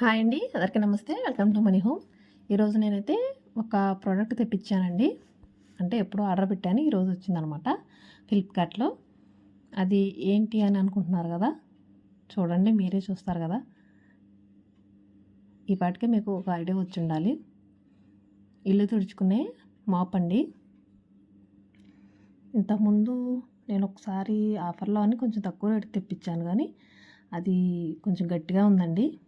Hi అండి అందరికీ నమస్తే. Welcome to money home. ఈరోజు నేనైతే ఒక ప్రోడక్ట్ తెప్పించానండి. అంటే ఎప్పుడో ఆర్డర్ పెట్టాను ఈరోజు వచ్చిందనమాట. ఫ్లిప్కార్ట్లో అది ఏంటి అని అనుకుంటున్నారు కదా? చూడండి మీరే చూస్తారు కదా? ఈ పాటికే మీకు ఒక ఐడియా వచ్చి ఉండాలి. ఇల్లు తుడుచుకునే మాప్ అండి. ఇంతకుముందు నేను ఒకసారి ఆఫర్లో అని కొంచెం తక్కువ రేటు తెప్పించాను కానీ అది కొంచెం గట్టిగా ఉందండి.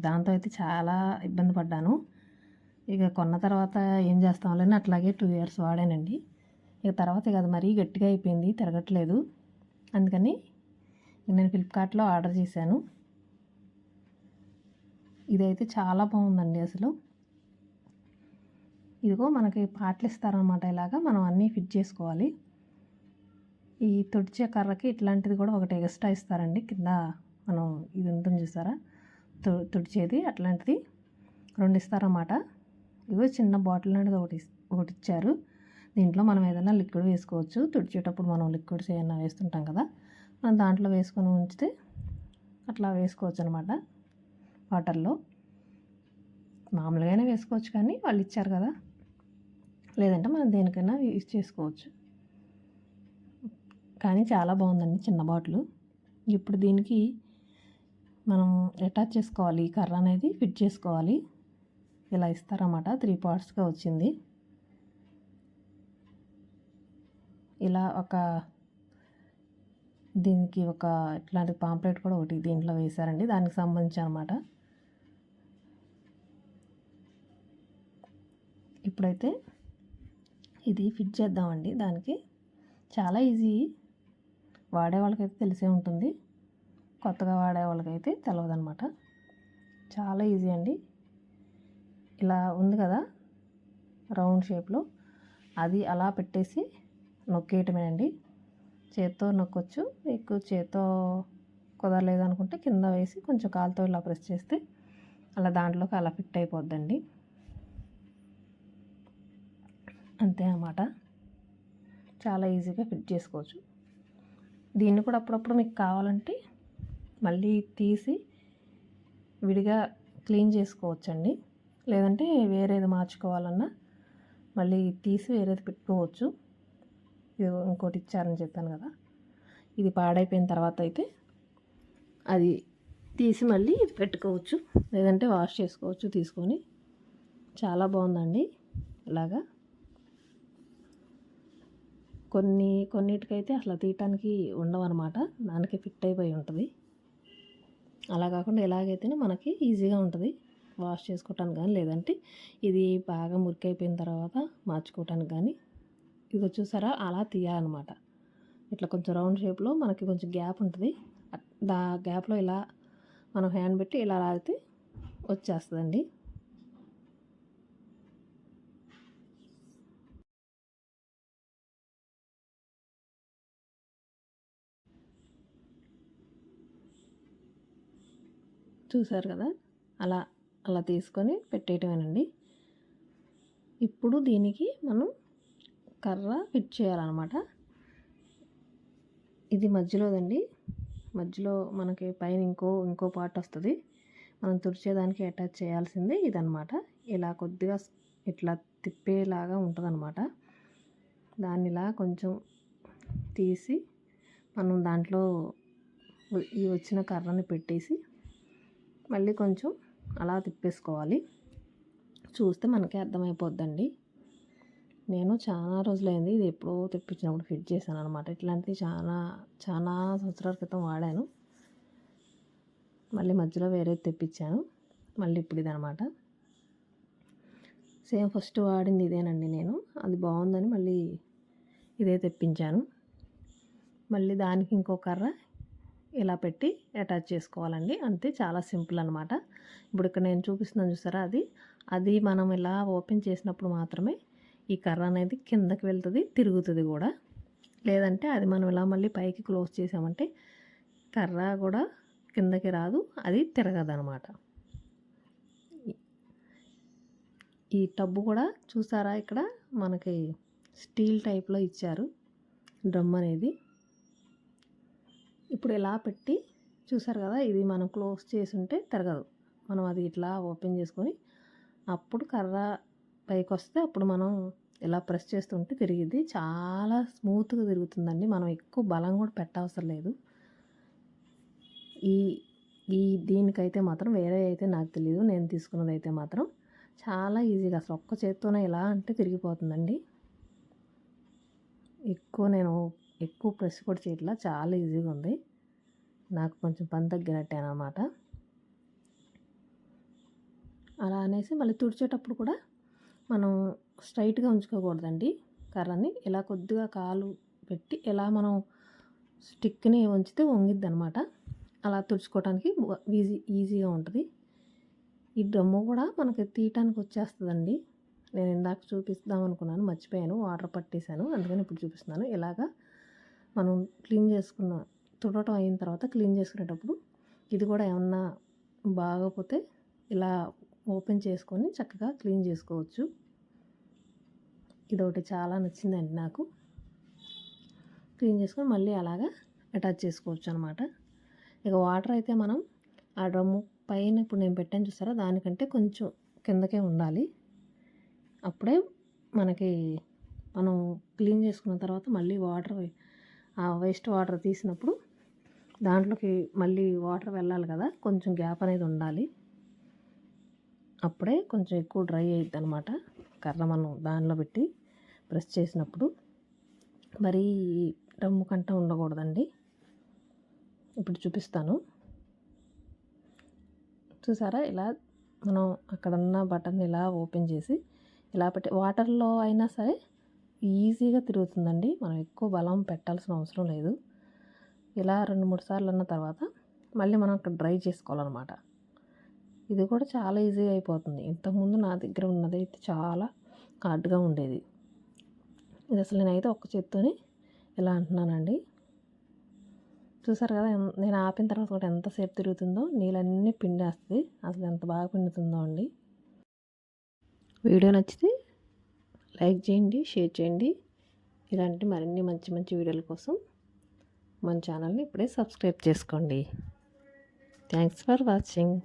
దాంతో అయితే చాలా ఇబ్బంది పడ్డాను. ఇక కొన్న తర్వాత ఏం చేస్తాంలేని అట్లాగే టూ ఇయర్స్ వాడానండి. ఇక తర్వాత ఇక అది మరీ గట్టిగా అయిపోయింది తిరగట్లేదు. అందుకని నేను ఫ్లిప్కార్ట్లో ఆర్డర్ చేశాను. ఇదైతే చాలా బాగుందండి అసలు. ఇదిగో మనకి పాటలు ఇస్తారనమాట ఇలాగా మనం అన్నీ ఫిట్ చేసుకోవాలి. ఈ తుడిచే కర్రకి ఇట్లాంటిది కూడా ఒకటి ఎక్స్ట్రా ఇస్తారండి. కింద మనం ఇది ఉంటుంది చూసారా? తు తుడిచేది అట్లాంటిది. రెండు ఇస్తారన్నమాట ఇగో చిన్న బాటిల్ అనేది ఒకటి ఒకటి ఇచ్చారు. దీంట్లో మనం ఏదైనా లిక్విడ్ వేసుకోవచ్చు. తుడిచేటప్పుడు మనం లిక్విడ్స్ ఏమైనా వేస్తుంటాం కదా మనం దాంట్లో వేసుకొని ఉంచితే అట్లా వేసుకోవచ్చు అనమాట వాటర్లో. మామూలుగానే వేసుకోవచ్చు కానీ వాళ్ళు ఇచ్చారు కదా. లేదంటే మనం దేనికైనా యూజ్ చేసుకోవచ్చు. కానీ చాలా బాగుందండి చిన్న బాటిల్. ఇప్పుడు దీనికి మనం అటాచ్ చేసుకోవాలి. ఈ కర్ర అనేది ఫిట్ చేసుకోవాలి. ఇలా ఇస్తారన్నమాట. త్రీ పార్ట్స్గా వచ్చింది. ఇలా ఒక దీనికి ఒక ఇట్లాంటి పాంప్లెట్ కూడా ఒకటి దీంట్లో వేశారండి. దానికి సంబంధించి అనమాట ఇప్పుడైతే ఇది ఫిట్ చేద్దామండి. దానికి చాలా ఈజీ వాడే వాళ్ళకైతే తెలిసే ఉంటుంది. కొత్తగా వాడే వాళ్ళకైతే తెలియదు అనమాట చాలా ఈజీ అండి. ఇలా ఉంది కదా రౌండ్ షేప్లో. అది అలా పెట్టేసి నొక్కేయటమేనండి. చేత్తో నొక్కొచ్చు ఎక్కువ చేత్తో కుదరలేదు అనుకుంటే కింద వేసి కొంచెం కాలుతో ఇలా ప్రెస్ చేస్తే అలా దాంట్లోకి అలా ఫిట్ అయిపోద్దండి. అంతే అన్నమాట. చాలా ఈజీగా ఫిట్ చేసుకోవచ్చు. దీన్ని కూడా అప్పుడప్పుడు మీకు కావాలంటే మళ్ళీ తీసి విడిగా క్లీన్ చేసుకోవచ్చండి. లేదంటే వేరేది మార్చుకోవాలన్నా మళ్ళీ తీసి వేరేది పెట్టుకోవచ్చు. ఇది ఇంకోటి ఇచ్చారని చెప్పాను కదా. ఇది పాడైపోయిన తర్వాత అయితే అది తీసి మళ్ళీ పెట్టుకోవచ్చు. లేదంటే వాష్ చేసుకోవచ్చు తీసుకొని. చాలా బాగుందండి. ఇలాగా కొన్ని కొన్నిటికైతే అసలు తీయటానికి ఉండవన్నమాట. దానికి ఫిట్ అయిపోయి ఉంటుంది. అలా కాకుండా ఎలాగైతేనే మనకి ఈజీగా ఉంటుంది. వాష్ చేసుకోవటానికి కానీ లేదంటే ఇది బాగా మురికైపోయిన తర్వాత మార్చుకోవటానికి కానీ ఇది వచ్చేసారా అలా తీయాలన్నమాట. ఇట్లా కొంచెం రౌండ్ షేప్లో మనకి కొంచెం గ్యాప్ ఉంటుంది. దా గ్యాప్లో ఇలా మనం హ్యాండ్ పెట్టి ఇలా లాగితే వచ్చేస్తుందండి. చూసారు కదా? అలా అలా తీసుకొని పెట్టేయటమేనండి. ఇప్పుడు దీనికి మనం కర్ర ఫిట్ చేయాలన్నమాట. ఇది మధ్యలోదండి. మధ్యలో మనకి పైన ఇంకో ఇంకో పార్ట్ వస్తుంది. మనం తుడిచేదానికి అటాచ్ చేయాల్సిందే ఇదనమాట ఇలా కొద్దిగా ఇట్లా తిప్పేలాగా ఉంటుందన్నమాట. దాన్ని ఇలా కొంచెం తీసి మనం దాంట్లో ఈ వచ్చిన కర్రని పెట్టేసి మళ్ళీ కొంచెం అలా తిప్పేసుకోవాలి. చూస్తే మనకే అర్థమైపోద్దండి. నేను చాలా రోజులైంది ఇది ఎప్పుడో తెప్పించినప్పుడు ఫిట్ చేశాను అనమాట ఇట్లాంటివి చాలా చాలా సంవత్సరాల క్రితం వాడాను. మళ్ళీ మధ్యలో వేరే తెప్పించాను. మళ్ళీ ఇప్పుడు ఇదనమాట సేమ్ ఫస్ట్ వాడింది ఇదేనండి నేను. అది బాగుందని మళ్ళీ ఇదే తెప్పించాను. మళ్ళీ దానికి ఇంకో కర్ర ఇలా పెట్టి అటాచ్ చేసుకోవాలండి. అంతే చాలా సింపుల్ అనమాట ఇప్పుడు ఇక్కడ నేను చూపిస్తున్నాను చూసారా అది? అది మనం ఇలా ఓపెన్ చేసినప్పుడు మాత్రమే ఈ కర్ర అనేది కిందకి వెళ్తుంది తిరుగుతుంది కూడా. లేదంటే అది మనం ఇలా మళ్ళీ పైకి క్లోజ్ చేసామంటే కర్ర కూడా కిందకి రాదు అది తిరగదనమాట ఈ టబ్బు కూడా చూసారా ఇక్కడ? మనకి స్టీల్ టైప్లో ఇచ్చారు డ్రమ్ అనేది. ఇప్పుడు ఇలా పెట్టి చూసారు కదా ఇది మనం క్లోజ్ చేసి ఉంటే తిరగదు. మనం అది ఇట్లా ఓపెన్ చేసుకొని అప్పుడు కర్ర పైకి వస్తే అప్పుడు మనం ఇలా ప్రెస్ చేస్తుంటే తిరిగిద్ది. చాలా స్మూత్గా తిరుగుతుందండి. మనం ఎక్కువ బలం కూడా పెట్టవసరం లేదు. ఈ ఈ దీనికైతే మాత్రం వేరే అయితే నాకు తెలియదు నేను తీసుకున్నది అయితే మాత్రం చాలా ఈజీగా అసలు ఒక్క చేత్తోనే ఎలా అంటే తిరిగిపోతుందండి. ఎక్కువ నేను ఎక్కువ ప్రెస్ కూడా చేయట్లా చాలా ఈజీగా ఉంది. నాకు కొంచెం పని తగ్గినట్టే అనమాట అలా అనేసి మళ్ళీ తుడిచేటప్పుడు కూడా మనం స్ట్రైట్గా ఉంచుకోకూడదండి కర్రని. ఇలా కొద్దిగా కాలు పెట్టి ఇలా మనం స్టిక్ని ఉంచితే వంగిద్ది అనమాట అలా తుడుచుకోవడానికి ఈజీ ఈజీగా ఉంటుంది. ఈ డ్రమ్ము కూడా మనకి తీయటానికి వచ్చేస్తుందండి. నేను ఇందాక చూపిస్తాం అనుకున్నాను మర్చిపోయాను వాటర్ పట్టేశాను అందుకని ఇప్పుడు చూపిస్తున్నాను. ఇలాగా మనం క్లీన్ చేసుకున్న తుడటం అయిన తర్వాత క్లీన్ చేసుకునేటప్పుడు ఇది కూడా ఏమన్నా బాగోపోతే ఇలా ఓపెన్ చేసుకొని చక్కగా క్లీన్ చేసుకోవచ్చు. ఇది ఒకటి చాలా నచ్చిందండి నాకు. క్లీన్ చేసుకొని మళ్ళీ అలాగా అటాచ్ చేసుకోవచ్చు అనమాట ఇక వాటర్ అయితే మనం ఆ డ్రమ్ము పైన ఇప్పుడు నేను పెట్టాను చూసారా? దానికంటే కొంచెం కిందకే ఉండాలి. అప్పుడే మనకి మనం క్లీన్ చేసుకున్న తర్వాత మళ్ళీ వాటర్ ఆ వేస్ట్ వాటర్ తీసినప్పుడు దాంట్లోకి మళ్ళీ వాటర్ వెళ్ళాలి కదా కొంచెం గ్యాప్ అనేది ఉండాలి. అప్పుడే కొంచెం ఎక్కువ డ్రై అయ్యిద్ది అనమాట కర్ర మనం దానిలో పెట్టి ప్రెస్ చేసినప్పుడు మరీ రమ్ము కంట ఉండకూడదండి. ఇప్పుడు చూపిస్తాను. చూసారా? ఇలా మనం అక్కడ ఉన్న బటన్ ఇలా ఓపెన్ చేసి ఇలా పెట్టి వాటర్లో అయినా సరే ఈజీగా తిరుగుతుందండి. మనం ఎక్కువ బలం పెట్టాల్సిన అవసరం లేదు. ఇలా రెండు మూడు సార్లు అన్న తర్వాత మళ్ళీ మనం అక్కడ డ్రై చేసుకోవాలన్నమాట. ఇది కూడా చాలా ఈజీగా అయిపోతుంది. ఇంతకుముందు నా దగ్గర ఉన్నది అయితే చాలా హార్డ్గా ఉండేది. ఇది అసలు నేనైతే ఒక్క చేత్తోనే ఇలా అంటున్నానండి. చూసారు కదా నేను ఆపిన తర్వాత కూడా ఎంతసేపు తిరుగుతుందో నీళ్ళన్నీ పిండేస్తుంది. అసలు ఎంత బాగా పిండుతుందో అండి. వీడియో నచ్చితే లైక్ చేయండి షేర్ చేయండి. ఇలాంటి మరిన్ని మంచి మంచి వీడియోల కోసం మన ఛానల్ని ఇప్పుడే సబ్స్క్రైబ్ చేసుకోండి. Thanks for watching.